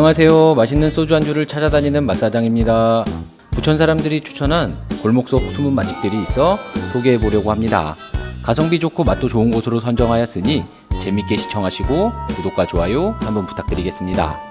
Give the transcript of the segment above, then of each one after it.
안녕하세요. 맛있는 소주 안주를 찾아다니는 맛사장입니다. 부천 사람들이 추천한 골목 속 숨은 맛집들이 있어 소개해 보려고 합니다. 가성비 좋고 맛도 좋은 곳으로 선정하였으니 재밌게 시청하시고 구독과 좋아요 한번 부탁드리겠습니다.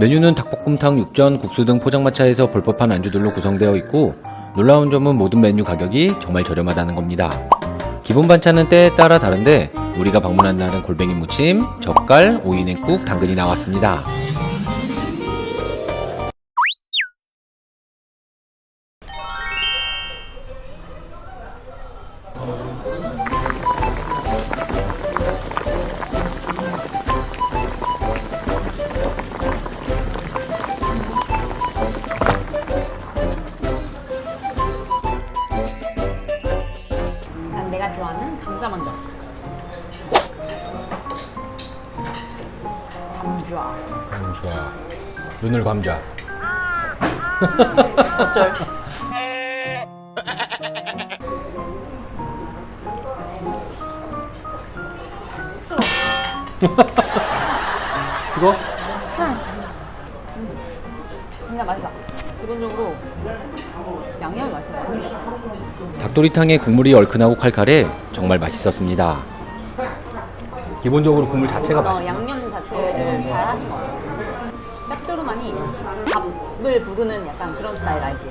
메뉴는 닭볶음탕, 육전, 국수 등 포장마차에서 볼 법한 안주들로 구성되어 있고 놀라운 점은 모든 메뉴 가격이 정말 저렴하다는 겁니다. 기본 반찬은 때에 따라 다른데 우리가 방문한 날은 골뱅이 무침, 젓갈, 오이냉국, 당근이 나왔습니다. 감자 먼저. 감자. 감자. 눈을 감자. 어쩔. 이거? 감자 맛있다. 기본적으로 양념이 맛있어. 닭도리탕의 국물이 얼큰하고 칼칼해 정말 맛있었습니다. 기본적으로 국물 자체가 어, 맛있어. 양념 자체를 잘 하신 것 같아. 짭조름하니 밥을 부르는 약간 그런 스타일 알지?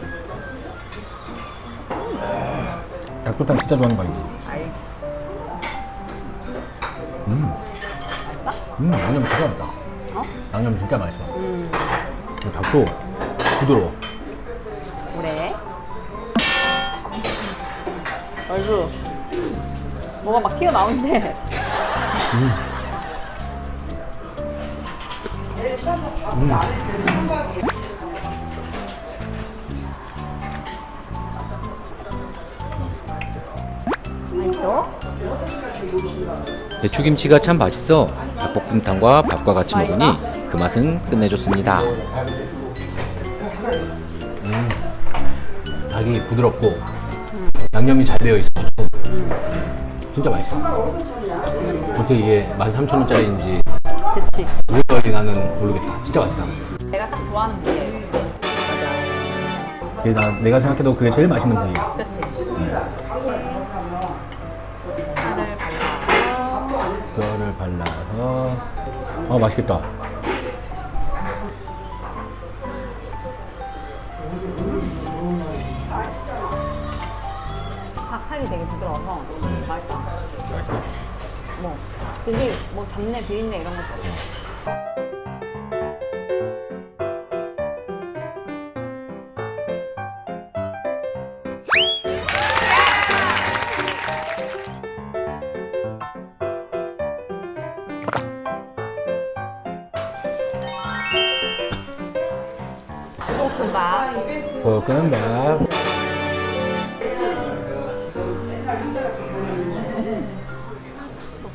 닭도리탕 진짜 좋아하는 거 알지? 알지. 음, 맛있어? 음, 양념 진짜 맛있다. 어? 양념 진짜 맛있어. 음, 닭도 부드러워. 얼굴. 뭐가 막 튀어나오는데. 맛있어? 배추김치가 참 맛있어. 닭볶음탕과 밥과 같이 먹으니 그 맛은 끝내줬습니다. 음, 닭이 부드럽고 양념이 잘 배어 있어가지고 진짜 맛있어. 어떻게 이게 13,000원짜리인지 그치 나는 모르겠다. 진짜 맛있다. 내가 딱 좋아하는 부위예요 나, 내가 생각해도 그게 제일 맛있는 부위야. 그치 살을 발라서 그거를 발라서 어 맛있겠다. 맛있다 맛있어? 뭐 고기 뭐 잡내 비린내 이런 것도 없어 볶음밥 볶음밥.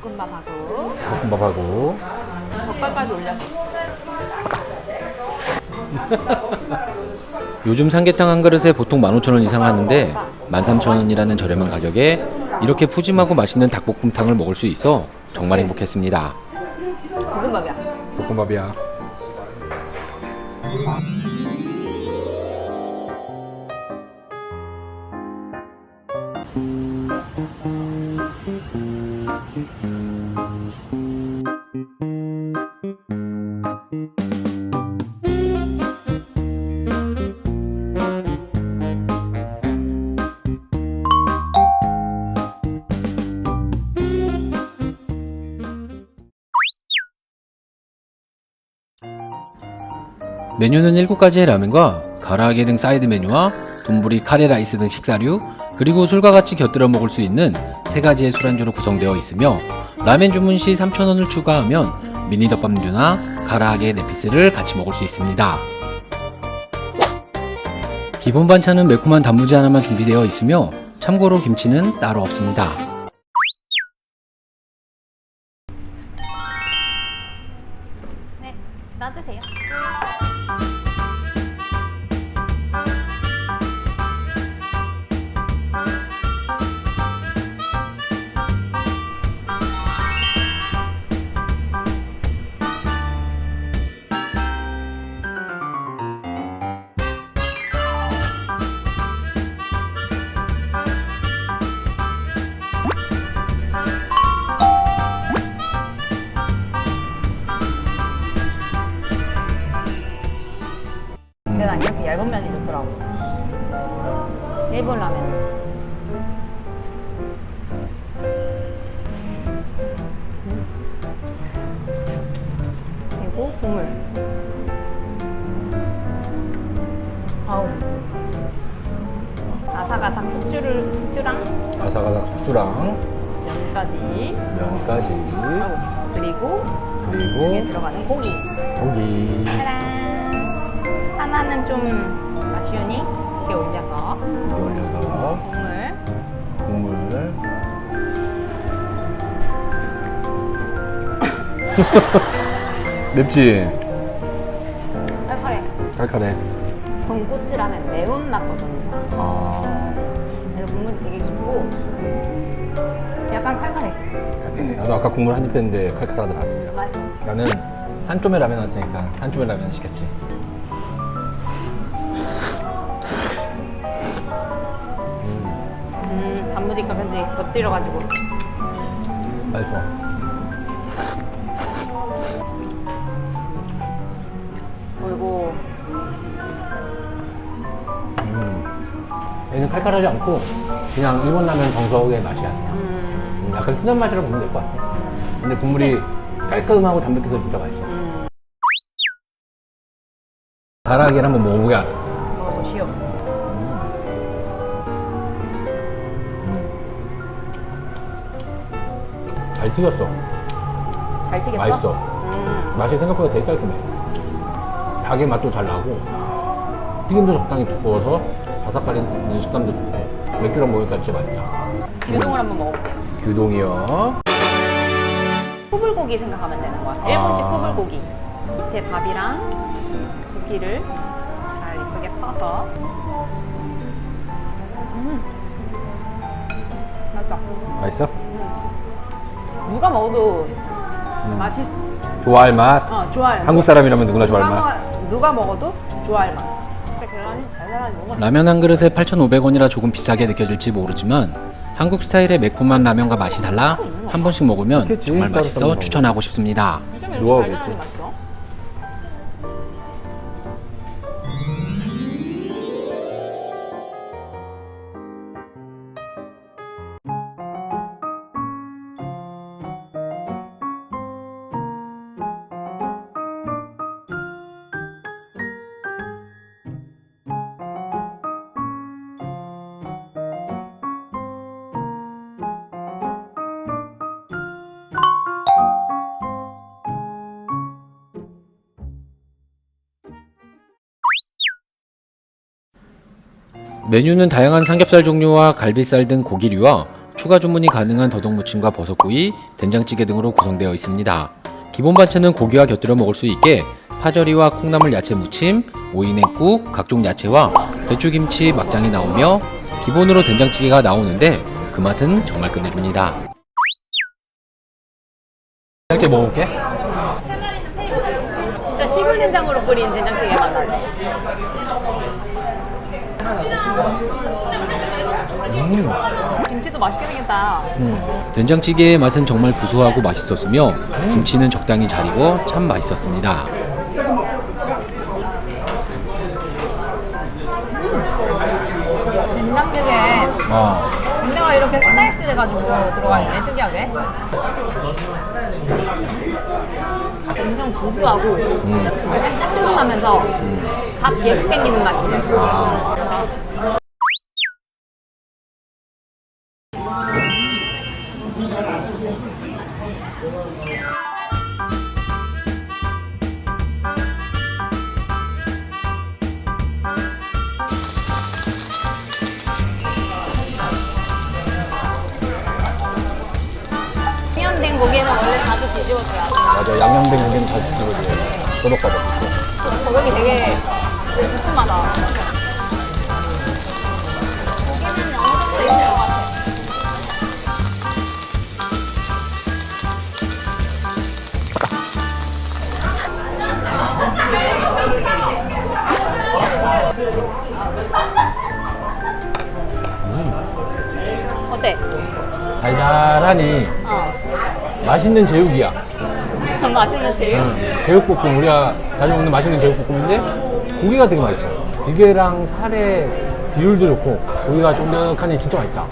볶음밥하고 볶음밥하고 젓갈까지 올려서 요즘 삼계탕 한 그릇에 보통 15,000원 이상 하는데 13,000원이라는 저렴한 가격에 이렇게 푸짐하고 맛있는 닭볶음탕을 먹을 수 있어 정말 행복했습니다. 볶음밥이야 볶음밥이야. 메뉴는 7가지의 라면과 가라아게 등 사이드 메뉴와 돈부리 카레라이스 등 식사류 그리고 술과 같이 곁들여 먹을 수 있는 3가지의 술안주로 구성되어 있으며 라면 주문 시 3,000원을 추가하면 미니 덮밥류나 가라아게 네피스를 같이 먹을 수 있습니다. 기본 반찬은 매콤한 단무지 하나만 준비되어 있으며 참고로 김치는 따로 없습니다. 좀 아쉬우니 두 개 올려서 고기 올려서 국물. 국물 맵지? 칼칼해. 칼칼해 돈코츠라면 매운맛 버전이잖아. 아 그래서 국물이 되게 깊고 약간 칼칼해. 칼칼해 나도 아까 국물 한 입 했는데 칼칼하더라 진짜 맛있어. 나는 산초메 라면 왔으니까 산초메 라면 시켰지 곁들여가지고. 맛있어 그리고 음. 얘는 칼칼하지 않고 그냥 일본 라면 정석의 맛이야 음, 음, 약간 순한 맛이라고 보면 될 것 같아. 근데 국물이 깔끔하고 담백해서 진짜 맛있어. 음, 가라아게를 한번 먹어보겠어 먹어보시오. 잘 튀겼어 잘 튀겼어? 맛있어 음, 맛이 생각보다 되게 깔끔해 닭의 맛도 잘 나고 튀김도 적당히 두꺼워서 바삭거리는 식감도 좋고 맥주랑 먹으니까 진짜 맛있다 유동을 한번 먹어볼게요. 규동이요 후불고기 생각하면 되는 거야. 일본식 아. 후불고기. 밑에 밥이랑 고기를 잘 이쁘게 퍼서. 음, 맛있다. 맛있어? 누가 먹어도 맛이 좋아할 맛 어, 좋아요. 한국 사람이라면 누구나 좋아할 누가, 맛 먹- 누가 먹어도 좋아할 맛. 계란이 달달하니. 라면 한 그릇에 8,500원이라 조금 비싸게 느껴질지 모르지만 한국 스타일의 매콤한 라면과 맛이 달라 한 번씩 먹으면. 정말 맛있어 추천하고 싶습니다. 달달하니? 맛있어? 메뉴는 다양한 삼겹살 종류와 갈비살 등 고기류와 추가 주문이 가능한 더덕무침과 버섯구이, 된장찌개 등으로 구성되어 있습니다. 기본 반찬은 고기와 곁들여 먹을 수 있게 파절이와 콩나물 야채 무침, 오이냉국, 각종 야채와 배추김치, 막장이 나오며 기본으로 된장찌개가 나오는데 그 맛은 정말 끝내줍니다. 된장찌개 먹어볼게. 진짜 시골 된장으로 끓인 된장찌개 맛 나네. 음. 김치도 맛있게 생겼다. 된장찌개의 맛은 정말 구수하고 맛있었으며 김치는 적당히 잘 익어 참 맛있었습니다. 된장찌개에 어. 분대가 이렇게 슬라이스 돼가지고 들어가 있네, 특이하게. 엄청 구수하고 약간 짭조름하면서 밥 계속 땡기는 맛이지. 양념된 고기는 원래 자주 뒤집어줘야 돼. 맞아 양념된 고기는 잘 들어줘요. 꼬박꼬박. 고기 되게 어느 정도 것 같아. 어때? 달달하니 어. 맛있는 제육이야 맛있는 제육? 응. 제육볶음 우리가 자주 먹는 맛있는 제육볶음인데 고기가 되게 맛있어 이게랑 살의 비율도 좋고 고기가 쫀득하니 진짜 맛있다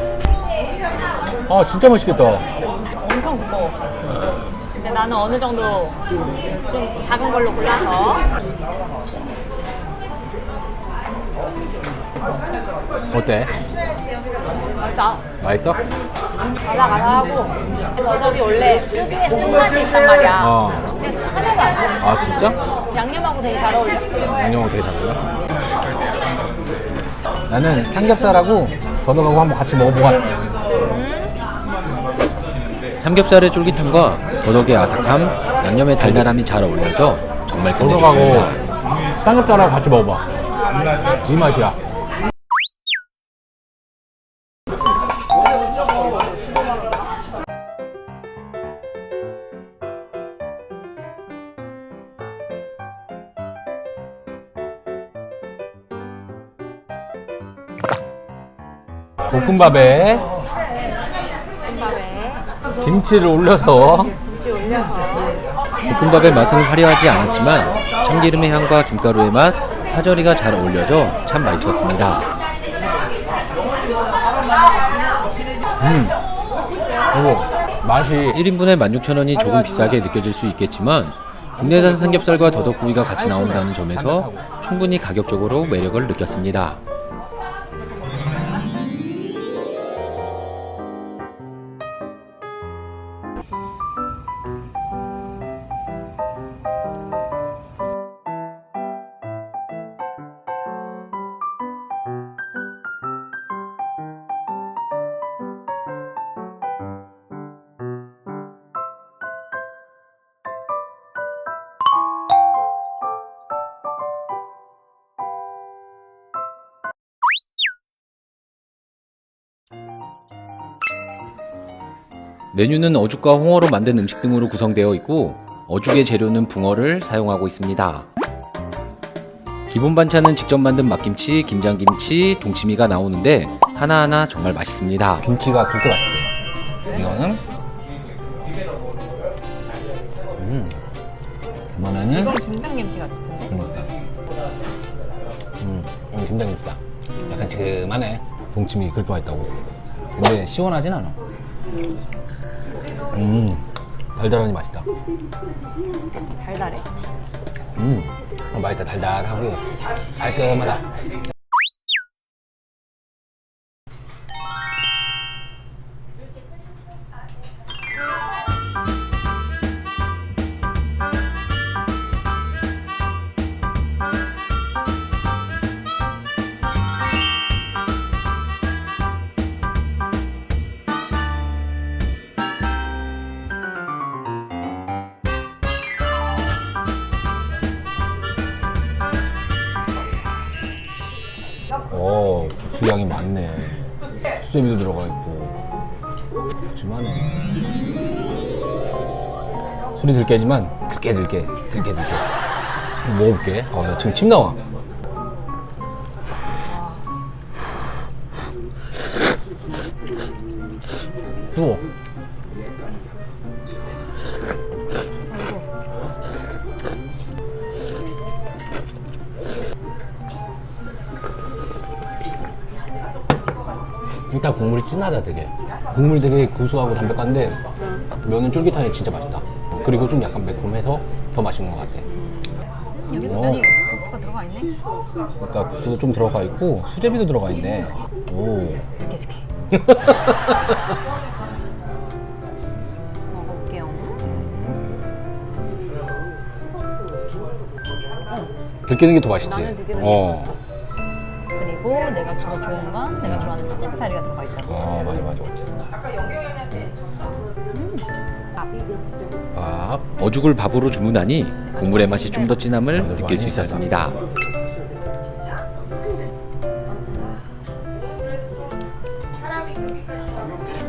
아 진짜 맛있겠다 엄청 두꺼워. 근데 나는 어느 정도 좀 작은 걸로 골라서 어때? 진짜 맛있어? 가다가다하고 버섯이 원래 특유의 쓴맛이 있단 말이야. 어. 근데 하나도 안 돼. 아 진짜? 양념하고 되게 잘 어울려. 양념하고 되게 잘 어울려? 나는 삼겹살하고 더덕하고 한번 같이 먹어보고 왔어. 삼겹살의 쫄깃함과 더덕의 아삭함, 양념의 달달함이 잘 어울려져 정말 더덕하고 끝내줬습니다. 삼겹살하고 같이 먹어봐. 이 맛이야 볶음밥에 김치를 올려서 볶음밥의 맛은 화려하지 않았지만 참기름의 향과 김가루의 맛, 파절이가 잘 어울려져 참 맛있었습니다. 음 그리고 맛이 1인분에 16,000원이 조금 비싸게 느껴질 수 있겠지만 국내산 삼겹살과 더덕구이가 같이 나온다는 점에서 충분히 가격적으로 매력을 느꼈습니다. 메뉴는 어죽과 홍어로 만든 음식 등으로 구성되어 있고 어죽의 재료는 붕어를 사용하고 있습니다. 기본 반찬은 직접 만든 막김치, 김장김치, 동치미가 나오는데 하나하나 정말 맛있습니다. 김치가 그렇게 맛있대. 이거는 음 이번에는 이건 김장김치 같은데? 그러니까 음, 음 김장김치다. 약간 지금하네. 동치미 그렇게 맛있다고. 근데 시원하진 않아. 음 달달하니 맛있다. 달달해. 음 어, 맛있다 달달하고 깔끔하다. 소리 들깨지만, 들깨, 들깨, 들깨, 들깨. 먹어볼게. 어, 나 지금 침 나와. 뜨거 일단 국물이 진하다 되게 국물이 되게 구수하고 담백한데 면은 쫄깃하니 진짜 맛있다 그리고 좀 약간 매콤해서 더 맛있는 것 같아 여기도 어. 면이 국수가 들어가 있네? 그러니까 국수도 좀 들어가 있고 수제비도 들어가 있네 오 이렇게 이렇게. 먹어볼게요. 들기는 게 더 맛있지 나는 게 어. 그리고 내가 더 좋은 건 내가 좋아하는 수제비살이가 들어가 있다고. 어 맞아 맞아 밥. 아 어죽을 밥으로 주문하니 국물의 맛이 좀 더 진함을 느낄 수 있었습니다.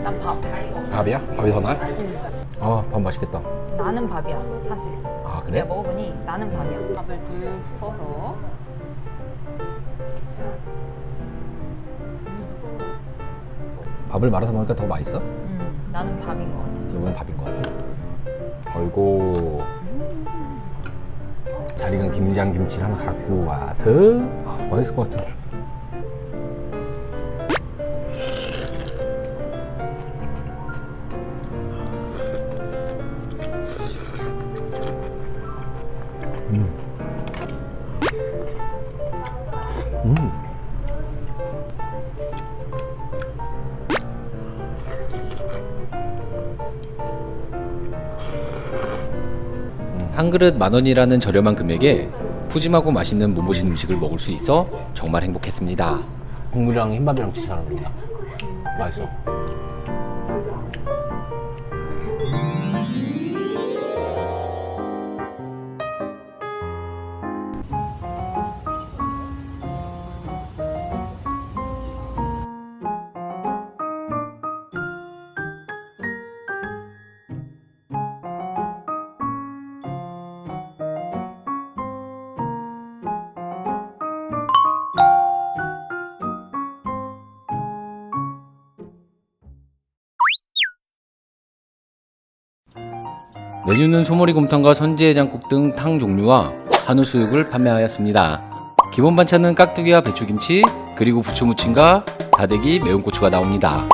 난 밥. 밥이야? 밥이 더 나아? 아, 밥 맛있겠다. 나는 밥이야, 사실. 아, 그래? 내가 먹어보니 나는 밥이야. 밥을 듬 섞어서. 밥을 말아서 먹으니까 더 맛있어? 음, 나는 밥인 것 같아. 이번엔 밥인 것 같아. 잘 익은 김장 김치를 하나 갖고 와서 아, 맛있을 것 같아. 그릇 만 원이라는 저렴한 금액에 푸짐하고 맛있는 몸보신 음식을 먹을 수 있어 정말 행복했습니다. 국물이랑 흰밥이랑 진짜 잘 어울린다. 맛있어. 메뉴는 소머리 곰탕과 선지해장국 등 탕 종류와 한우 수육을 판매하였습니다. 기본 반찬은 깍두기와 배추김치, 그리고 부추 무침과 다대기, 매운 고추가 나옵니다.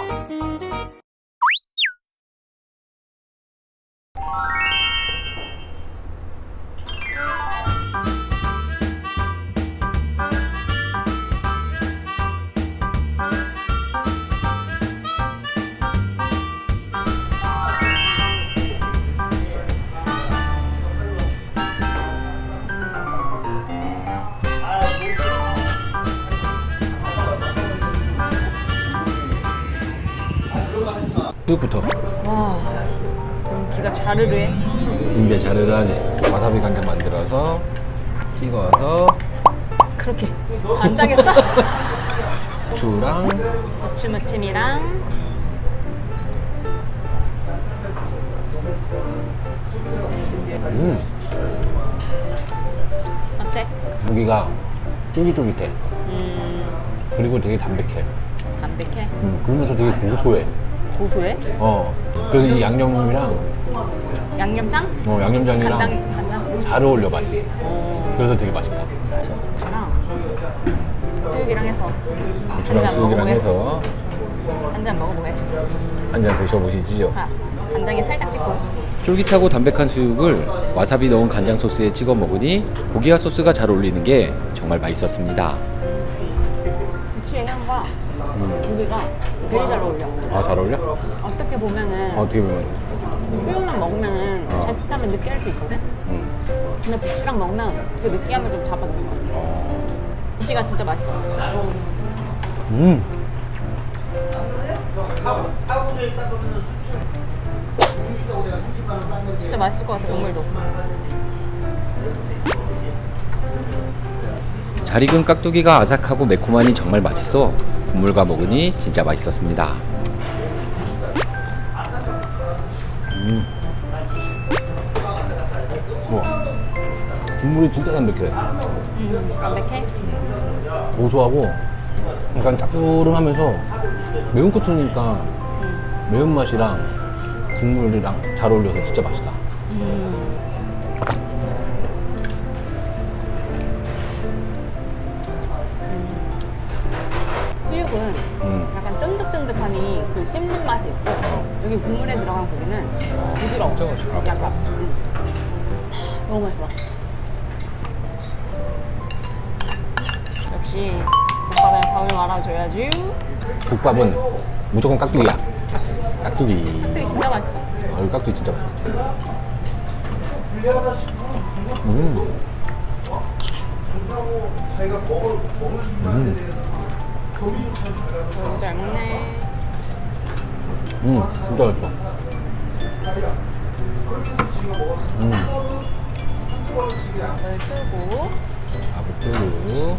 수육부터. 와, 그럼 기가 자르르해. 이제 자르란 와사비 간장 만들어서 찍어서 그렇게 안 짜겠어? 고추랑 고추 무침이랑 음, 어때? 고기가 쫄깃쫄깃해. 음, 그리고 되게 담백해. 담백해? 음, 그러면서 되게 고소해. 고소해? 어. 그래서 이 양념이랑 양념장? 어, 양념장이랑 간장? 간장? 잘 어울려 맛이. 어, 그래서 되게 맛있다. 고추랑 수육이랑 해서 고추랑 한잔 수육이랑 먹어보겠- 해서 한잔 먹어보겠어. 한 잔 드셔보시지요. 아, 간장에 살짝 찍고. 쫄깃하고 담백한 수육을 와사비 넣은 간장 소스에 찍어 먹으니 고기와 소스가 잘 어울리는 게 정말 맛있었습니다. 부추의 향과 음. 고기가 되게 잘 어울려. 아, 잘 어울려? 어떻게 보면은 어떻게 보면. 수육만 먹으면은 어. 자칫하면 느끼할 수 있거든? 음. 근데 부추랑 먹으면 그 느끼함을 좀 잡아주는 것 같아. 어. 부추가 진짜 맛있어. 음. 진짜 맛있을 것 같아, 국물도. 잘 익은 깍두기가 아삭하고 매콤하니 정말 맛있어 국물과 먹으니 진짜 맛있었습니다. 음. 우와. 국물이 진짜 담백해. 음, 담백해? 고소하고 약간 짭조름하면서 매운 고추니까 음. 매운맛이랑 국물이랑 잘 어울려서 진짜 맛있다. 음. 여기 국물에 들어간 고기는 부드러워. 맛있다. 약간. 음. 너무 맛있어. 역시 국밥에 밥을 말아줘야지. 국밥은 무조건 깍두기야. 깍두기. 되게 진짜 맛있어. 아, 이 깍두기 진짜 맛있어. 음. 음. 너무 잘 먹네. 음, 진짜 맛있어. 음. 밥을 뜨고 밥을 뜨고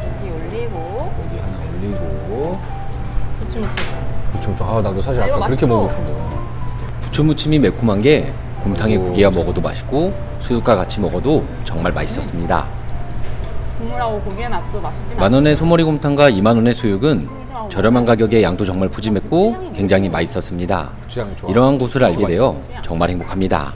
고기 올리고 고기 하나 올리고 무침무침. 그쵸 아 나도 사실 아, 이거 아까 그렇게 맛있어. 먹고 싶은데 부추무침이 매콤한 게 곰탕에 오. 고기와 먹어도 맛있고 수육과 같이 먹어도 정말 맛있었습니다. 국물하고 고기의 맛도 맛있지만 만 원의 소머리 곰탕과 2만 원의 수육은 저렴한 가격에 양도 정말 푸짐했고 굉장히 맛있었습니다. 이러한 곳을 알게 되어 정말 행복합니다.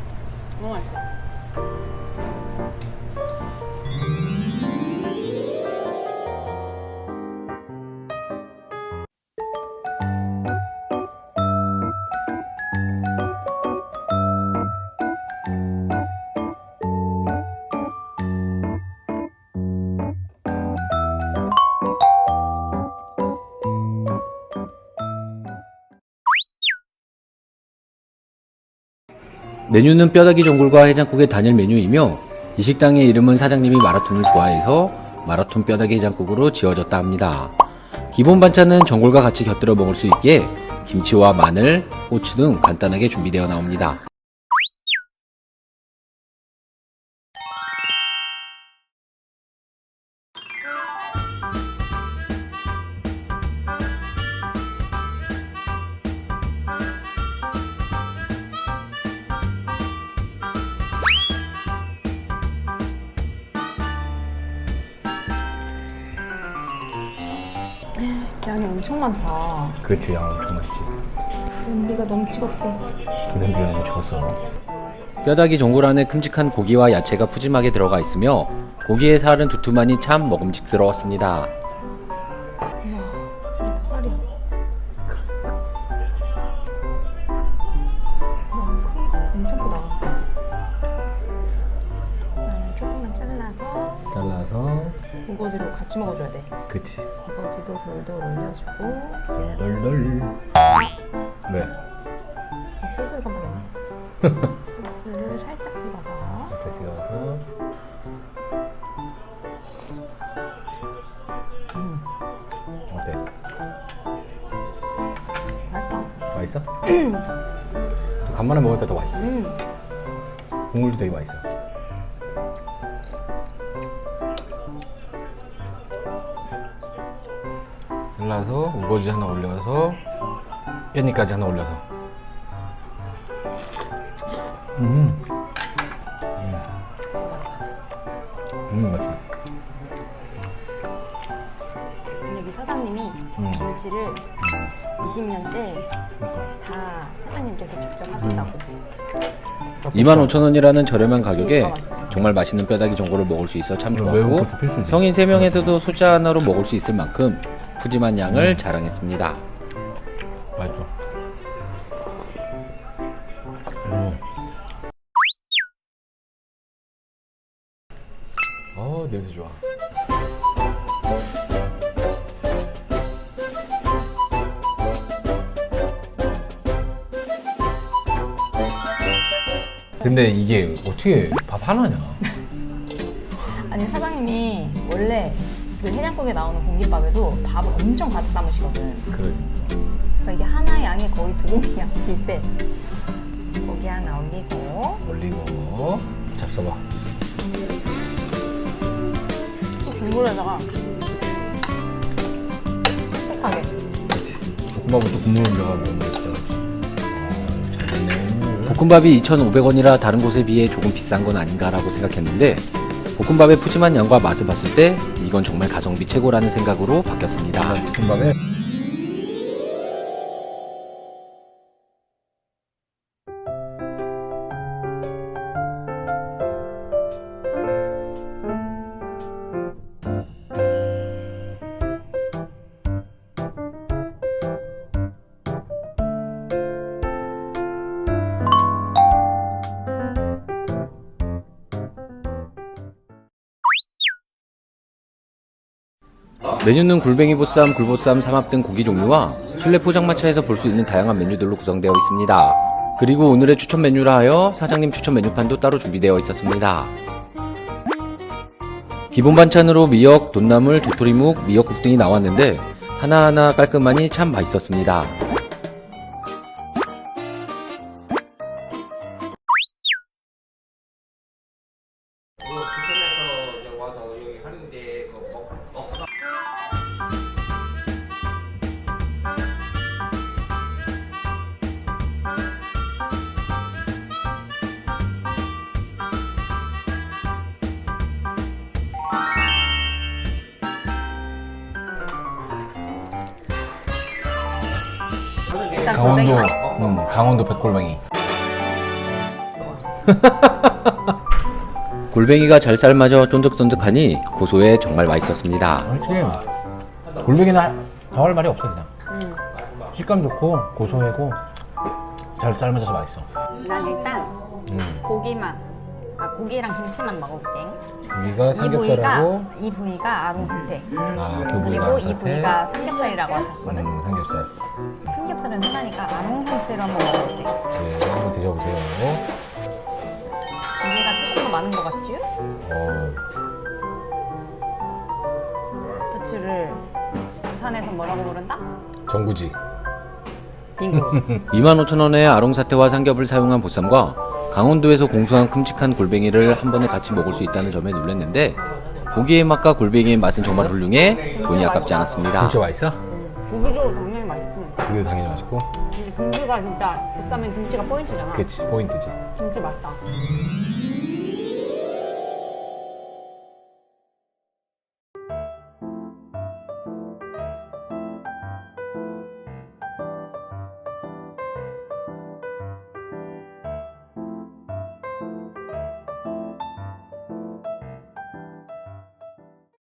메뉴는 뼈다귀 전골과 해장국의 단일 메뉴이며 이 식당의 이름은 사장님이 마라톤을 좋아해서 마라톤 뼈다귀 해장국으로 지어졌다 합니다. 기본 반찬은 전골과 같이 곁들여 먹을 수 있게 김치와 마늘, 고추 등 간단하게 준비되어 나옵니다. 그치 양 엄청 많지 냄비가 넘치겠어. 그 냄비가 너무 좋았어 뼈다귀 전골 안에 큼직한 고기와 야채가 푸짐하게 들어가 있으며 고기의 살은 두툼하니 참 먹음직스러웠습니다. 음. 어때? 맛있어? 또 간만에 먹으니까 더 맛있어 음, 국물도 되게 맛있어 잘라서 우거지 하나 올려서 깻잎까지 하나 올려서 음. 음. 김치를 20년째 그러니까. 다 사장님께서 직접 하신다고. 25,000원이라는 저렴한 가격에. 정말 맛있는 뼈다귀 전골을 먹을 수 있어 참 음, 매운 좋았고. 성인 3명에서도 소자 하나로 먹을 수 있을 만큼 푸짐한 양을 자랑했습니다. 근데 이게 어떻게 밥 하나냐? 아니 사장님이 원래 그 해장국에 나오는 공깃밥에도 밥을 엄청 가득 담으시거든. 그래. 그러니까 이게 하나 양이 거의 두 공기랑 비슷해. 고기 하나 올리고 올리고 잡숴봐. 또 국물에다가 촉촉하게. 볶음밥은 또 국물 올려가 먹으면 진짜 아, 잘했네. 볶음밥이 2,500원이라 다른 곳에 비해 조금 비싼 건 아닌가라고 생각했는데 볶음밥의 푸짐한 양과 맛을 봤을 때 이건 정말 가성비 최고라는 생각으로 바뀌었습니다. 볶음밥에 메뉴는 굴뱅이 보쌈, 굴보쌈, 삼합 등 고기 종류와 실내 포장마차에서 볼 수 있는 다양한 메뉴들로 구성되어 있습니다. 그리고 오늘의 추천 메뉴라 하여 사장님 추천 메뉴판도 따로 준비되어 있었습니다. 기본 반찬으로 미역, 돈나물, 도토리묵, 미역국 등이 나왔는데 하나하나 깔끔하니 참 맛있었습니다. 일단 강원도, 골뱅이 맛. 음, 강원도 백골뱅이. 골뱅이가 잘 삶아져 쫀득쫀득하니 고소해 정말 맛있었습니다. 그렇지. 골뱅이는 더 할 말이 없어, 그냥. 음. 식감 좋고, 고소하고, 잘 삶아져서 맛있어. 난 일단 음. 고기만 아 고기랑 김치만 먹어볼게. 고기가 이 부위가 삼겹살하고, 이 부위가 아롱사태. 아, 그 부위가 그리고 이. 부위가 삼겹살이라고 하셨거든. 음, 삼겹살. 삼겹살은 흔하니까 아롱사태로 한번 먹어볼게. 네, 한번 드셔보세요. 고기가 조금 더 많은 것 같지? 어, 부추를 부산에서 뭐라고 부른다? 정구지. 빙고. 25,000원의 아롱사태와 삼겹을 사용한 보쌈과 강원도에서 공수한 큼직한 골뱅이를 한 번에 같이 먹을 수 있다는 점에 놀랐는데 고기의 맛과 골뱅이의 맛은 정말 훌륭해 돈이 아깝지 않았습니다. 진짜 맛있어? 고기도 당연 고기도 당연히 맛있고. 근데 김치가 진짜 보쌈엔 김치가 포인트잖아. 그치, 포인트지. 김치 맛있다.